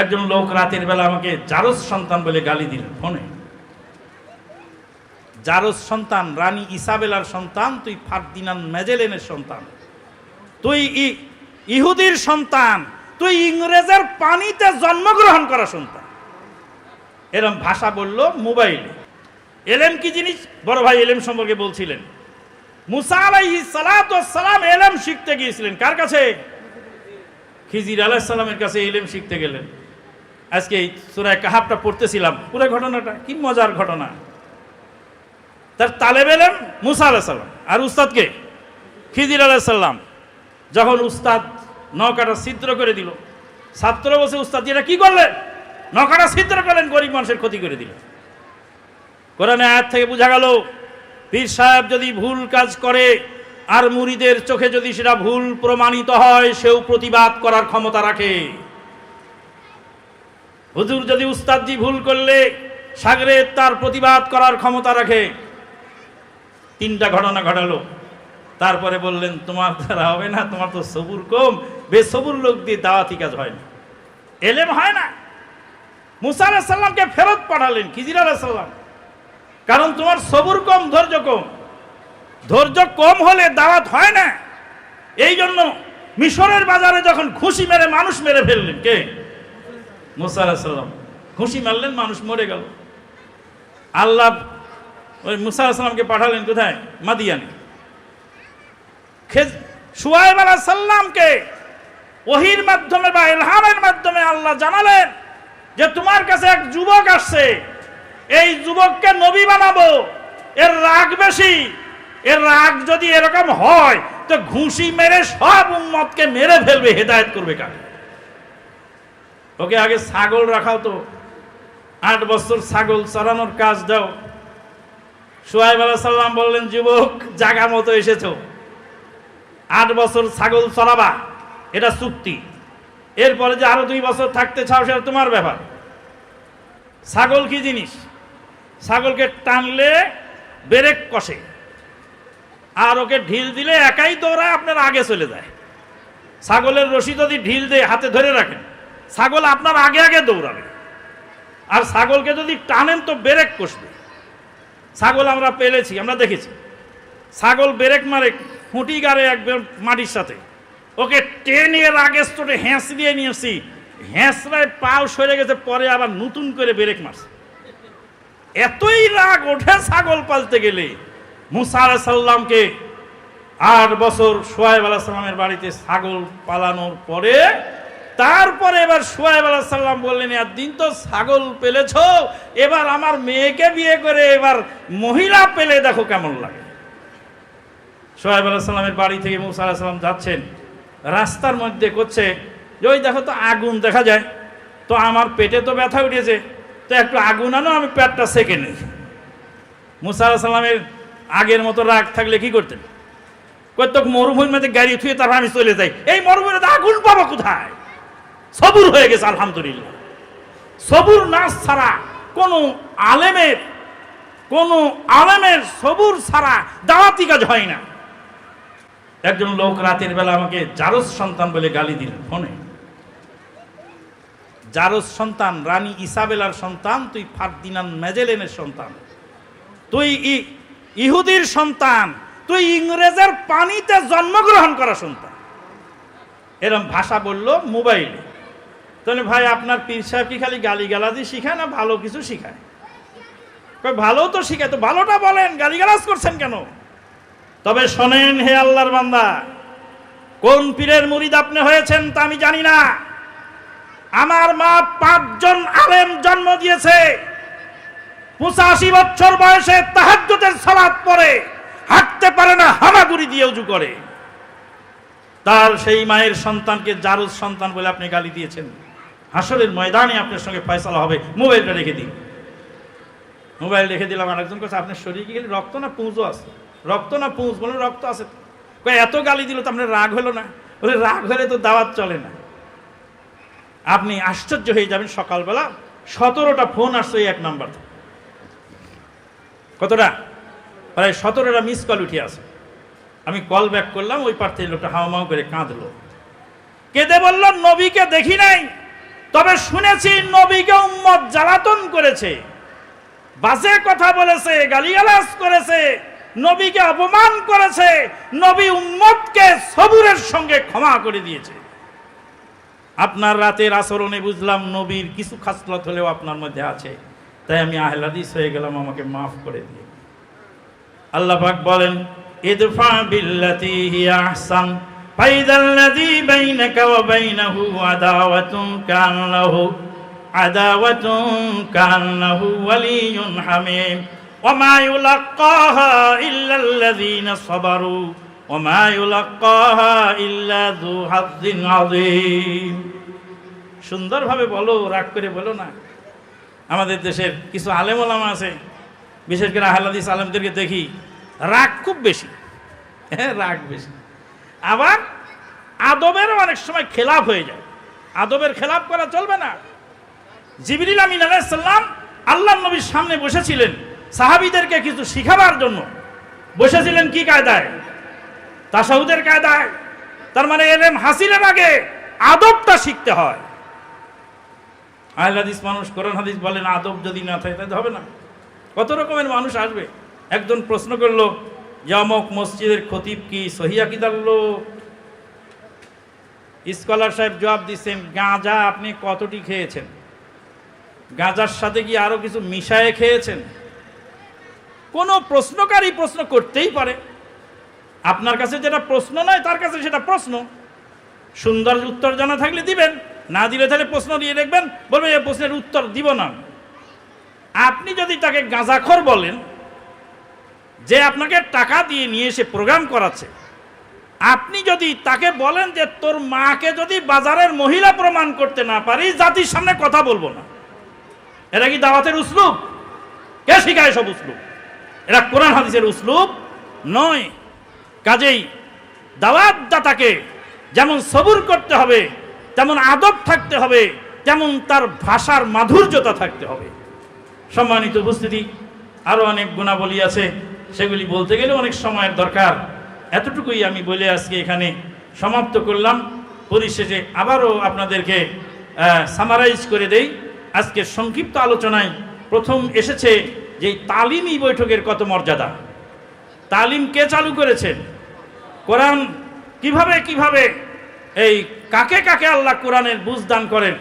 একজন লোক রাতের বেলা আমাকে জারস সন্তান বলে গালি দিল, ফোনে। জারস সন্তান, রানী ইসাবেলার সন্তান, তুই ফারদিনান মেজেলেনের সন্তান। তুই ইহুদির সন্তান, তুই ইংরেজের পানিতে জন্মগ্রহণ করা সন্তান। এরম ভাষা বলল মোবাইলে। এলেম কি জিনিস? বড় ভাই এলেম সম্পর্কে বলছিলেন। মুসা আলাইহি সালাম এলেম শিখতে গিয়েছিলেন। কার কাছে? খিজির আলাহিসাল্লামের কাছে এলেম শিখতে গেলেন। আজকে এই সুরায় কাহাবটা পড়তেছিলাম, পুরো ঘটনাটা কি মজার ঘটনা? তার তালেব এলেম মুসা আলাহিসাল্লাম আর উস্তাদকে খিজির আলাহিসাল্লাম যখন উস্তাদ নৌকাটা ছিদ্র করে দিল, ছাত্র বসে উস্তাদ এটা কি করলেন নৌকাটা ছিদ্র করলেন, গরিব মানুষের ক্ষতি করে দিলেন কোরআনে আয়াত থেকে বোঝা গেল, পীর সাহেব যদি ভুল কাজ করে, আর মুরিদের চোখে যদি সেটা ভুল প্রমাণিত হয়, সেও প্রতিবাদ করার ক্ষমতা রাখে। হুজুর যদি উস্তাদজি ভুল করলে সাগরে তার প্রতিবাদ করার ক্ষমতা রাখে। তিনটা ঘটনা ঘটালো। তারপরে বললেন, তোমার দ্বারা হবে না, তোমার তো সবুর কম। বেসবুর লোক দিয়ে দাওয়াতি কাজ হয় না। এলেম হয় না। মুসা আলাহিস সাল্লামকে ফেরত পাঠালেন, খিজির আলাহিস সাল্লাম কারণ তোমার সবুর কম, ধৈর্য কম। ধৈর্য কম হলে দাওয়াত হয় না। এই জন্য মিশরের বাজারে যখন খুশি মেরে মানুষ মেরে ফেললেন, কে? মুসা আলাহিসাল্লাম খুশি মারলেন, মানুষ মরে গেল। আল্লাহ ওই মুসা আলাহিসাল্লামকে পাঠালেন কোথায়? মাদিয়ানে। খেজ- সুয়াইব আলাহ সাল্লামকে ওহির মাধ্যমে বা এলহামের মাধ্যমে আল্লাহ জানালেন যে তোমার কাছে এক যুবক আসছে। এই যুবককে নবী বানাবো। এর রাগ বেশি। এর রাগ যদি এরকম হয়, তো ঘুষি মেরে সব উম্মতকে মেরে ফেলবে, হেদায়েত করবে কাকে? ওকে আগে ছাগল রাখাও তো। আট বছর ছাগল চড়ানোর কাজ দাও। সোহাইব আলাহ সাল্লাম বললেন, যুবক, জাগা মতো এসেছ। আট বছর ছাগল চড়াবা এটা চুক্তি। এরপরে যে আরও দুই বছর থাকতে চাও, সেটা তোমার ব্যাপার। ছাগল কি জিনিস? ছাগলকে টানলে বেরেক কষে। আর ওকে ঢিল দিলে একাই দৌড়ায়, আপনার আগে চলে যায়। ছাগলের রশি যদি ঢিল দিয়ে, হাতে ধরে রাখেন। ছাগল আপনার আগে আগে দৌড়াবে। আর ছাগলকে যদি টানেন তো বেরেক কষবে। ছাগল আমরা পেলেছি, আমরা দেখেছি। ছাগল বেরেক মারে, খুঁটি গাড়ে একবার মাটির সাথে। ওকে টেনে আগে স্টোরে হ্যাঁস দিয়ে নিয়েছি। হ্যাঁসরায় পাও সরে গেছে, পরে আবার নতুন করে বেরেক মারছে। এতই রাগ ওঠে ছাগল পালতে গেলে। মুসা আলাহ সাল্লামকে আট বছর সোয়াইব আলাহ সাল্লামের বাড়িতে ছাগল পালানোর পরে তারপরে এবার সোয়াইব আলাহ সাল্লাম বললেন আর দিন তো ছাগল পেলেছ, এবার আমার মেয়েকে বিয়ে করে এবার মহিলা পেলে দেখো কেমন লাগে। সোহাইব আলাহ সাল্লামের বাড়ি থেকে মুসা আলাহ সাল্লাম যাচ্ছেন, রাস্তার মধ্যে করছে ওই দেখো তো আগুন দেখা যায়, তো আমার পেটে তো ব্যথা উঠেছে, তো একটু আগুন আনো, আমি পেটটা সেকে নিই। মুসা আলাহ সাল্লামের আগের মতো রাগ থাকলে কি করতেন? কত মরুভূমির মধ্যে গাড়ি থুয়ে তারপর আমি চলে যাই, এই মরুভূমিতে আগুন পাবো কোথায়? সবুর হয়ে গেছে, আলহামদুলিল্লাহ। সবুর নাচ ছাড়া কোনো আলেমের কোনো আলেমের সবুর ছাড়া দাওয়াতি কাজ হয় না। একজন লোক রাতের বেলা আমাকে জারস সন্তান বলে গালি দিল ফোনে। জারস সন্তান, রানী ইসাবেলার সন্তান, তুই ফারদিনান মেজেলেনের সন্তান। তুই ইহুদির সন্তান, তুই ইংরেজের পানিতে জন্মগ্রহণ করা সন্তান। এরম ভাষা বলল মোবাইলে। তাহলে ভাই, আপনার পীর সাহেব কি খালি গালি গালাজি শিখায় না ভালো কিছু শিখায়? ভালো তো শিখায়, তো ভালোটা বলেন, গালিগালাজ করছেন কেন? তবে শোনেন হে আল্লাহর বান্দা, কোন পীরের মুরিদ আপনি হয়েছেন তা আমি জানি না। আমার মা পাঁচজন আলেম জন্ম দিয়েছে। পঁচাশি বছর বয়সে তাহাজ্জুদের সালাত পরে হাঁটতে পারে না, হামাগুড়ি দিয়ে উজু করে। তার সেই মায়ের সন্তানকে জারুজ সন্তান বলে আপনি গালি দিয়েছেন। হাসরের ময়দানে আপনার সঙ্গে ফয়সালা হবে। মোবাইলটা রেখে দিন। মোবাইল রেখে দিলাম আর একজন কাছে আপনার শরীরে খালি রক্ত না পুঁজও আছে? রক্ত না পুঁজ? বলে, রক্ত আছে। এত গালি দিল তো আপনার রাগ হলো না? বলে, রাগ হলে তো দাওয়াত চলে না। আপনি আশ্চর্য হয়ে যাবেন সকালবেলা। সতেরোটা ফোন আসছে এক নাম্বার কতটা? প্রায় সতেরোটা মিস কল উঠে আছে। আমি কল ব্যাক করলাম, ওই পার থেকে লোকটা হাওয়া করে কাঁদলো। কেঁদে বলল, নবীকে দেখি নাই? তবে শুনেছি নবীকে উম্মত জ্বালাতন করেছে। বাজে কথা বলেছে, গালিগালাজ করেছে, নবীকে অপমান করেছে, নবী উম্মতকে সবুরের সঙ্গে ক্ষমা করে দিয়েছে। আপনার রাতের আচরণে বুঝলাম নবীর কিছু খাসলত হলেও আপনার মধ্যে আছে। তাই আমি আহলাদিস হয়ে গেলাম, আমাকে মাফ করে দিয়ে। আল্লাহ পাক বলেন, ইদফা বিল্লাতি হিয়া আহসান ফাইদাল্লাযী বাইনাকা ওয়া বাইনাহু আদাওয়াতুন কান্নাহু আদাওয়াতুন কান্নাহু ওয়ালিয়ুন হামীম ওমা ইউলাক্কাহা ইল্লাল্লাযীনা সাবারু ওমা ইউলাক্কাহা ইল্লা যু হাযযিন আযীম সুন্দরভাবে বলো, রাগ করে বলো না। আমাদের দেশের কিছু আলেম ওলামা আছে, বিশেষ করে আহলাদিস আলেমদেরকে দেখি, রাগ খুব বেশি। হ্যাঁ রাগ বেশি। আবার আদবেরও অনেক সময় খেলাপ হয়ে যায়। আদবের খেলাপ করা চলবে না। জিবরিল আমিন আলাইসাল্লাম আল্লাহ নবীর সামনে বসেছিলেন। সাহাবিদেরকে কিছু শিখাবার জন্য। বসেছিলেন কি কায়দায়? তাসাউদের কায়দায়। তার মানে এলেম হাসিলের আগে আদবটা শিখতে হয়। আহল হাদিস মানুষ, কোরআন হাদিস বলেন আদব যদি না থাকে, তাহলে হবে না। কত রকমের মানুষ আসবে? একজন প্রশ্ন করল যে অমক মসজিদের খতিব কি? সহিয়া লোক স্কলার সাহেব জবাব দিচ্ছেন, গাঁজা আপনি কতটি খেয়েছেন? গাঁজার সাথে কি আরও কিছু মিশায়ে খেয়েছেন? কোনো প্রশ্নকারী প্রশ্ন করতেই পারে। আপনার কাছে যেটা প্রশ্ন নয়, তার কাছে সেটা প্রশ্ন। সুন্দর উত্তর জানা থাকলে দিবেন, না দিলে তাহলে প্রশ্ন দিয়ে দেখবেন, বলবেন এই প্রশ্নের উত্তর দিব না আপনি যদি তাকে গাঁজাখর বলেন যে আপনাকে টাকা দিয়ে নিয়ে এসে প্রোগ্রাম করাচ্ছে। আপনি যদি তাকে বলেন যে তোর মাকে যদি বাজারের মহিলা প্রমাণ করতে না পারি জাতির সামনে কথা বলব না। এটা কি দাওয়াতের উসলুব কে শিখায় সব উসলুব এরা কোরআন, হাদিসের উসলুব নয়। কাজেই দাওয়াত দাতাকে যেমন সবুর করতে হবে, তেমন আদব থাকতে হবে, তেমন তার ভাষার মাধুর্যতা থাকতে হবে। সম্মানিত উপস্থিতি আরও অনেক গুণাবলী আছে। সেগুলি বলতে গেলে অনেক সময়ের দরকার। এতটুকুই আমি বলে আজকে এখানে সমাপ্ত করলাম। পরিশেষে আবারও আপনাদেরকে সামারাইজ করে দেই। আজকে সংক্ষিপ্ত আলোচনায় প্রথম এসেছে যে তালিমই বৈঠকের কত মর্যাদা। তালিম কে চালু করেছেন? কোরআন কীভাবে কীভাবে, এই কাকে কাকে আল্লাহ কোরআনের বুঝ দান করেন?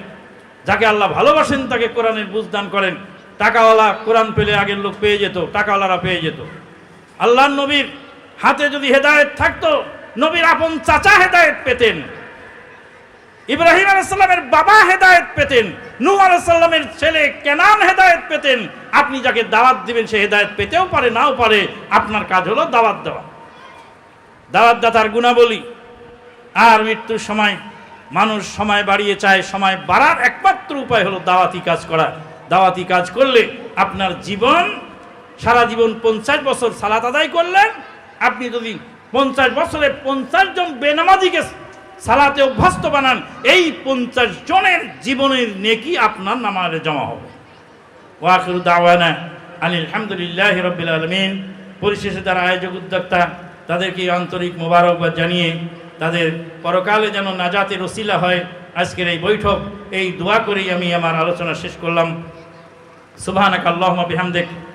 যাকে আল্লাহ ভালোবাসেন, তাকে কোরআনের বুঝ দান করেন। টাকাওয়ালা কোরআন পেলে আগের লোক পেয়ে যেত, টাকাওয়ালারা পেয়ে যেত। আল্লাহ নবীর হাতে যদি হেদায়েত থাকতো, নবীর আপন চাচা হেদায়েত পেতেন। ইব্রাহিম আলাইসাল্লামের বাবা হেদায়েত পেতেন। নূহ আলাইসাল্লামের ছেলে কেনান হেদায়েত পেতেন। আপনি যাকে দাওয়াত দিবেন, সে হেদায়েত পেতেও পারে, নাও পারে। আপনার কাজ হলো দাওয়াত দেওয়া। দাওয়াত দাতার গুণাবলী। আর মৃত্যুর সময় মানুষ সময় বাড়িয়ে চায়, সময় বাড়ার একমাত্র উপায় হলো দাওয়াতি কাজ করা। দাওয়াতি কাজ করলে আপনার জীবন সারা জীবন পঞ্চাশ বছর সালাত আদায় করলেন। আপনি যদি পঞ্চাশ বছরে পঞ্চাশ জন বেনামাজিকে সালাতে অভ্যস্ত বানান, এই পঞ্চাশ জনের জীবনের নেকি আপনার নামারে জমা হবে। ওয়াকির দাওয়ানা আলহামদুলিল্লাহ রবিল আলমিন। পরিশেষে যারা আয়োজক উদ্যোক্তা, তাদেরকে আন্তরিক মোবারকবাদ জানিয়ে তাদের পরকালে যেন নাজাতের ওসিলা হয়, আজকের এই বৈঠক, এই দোয়া করেই আমি আমার আলোচনা শেষ করলাম। সুবহানাক আল্লাহুম্মা বিহামদিক।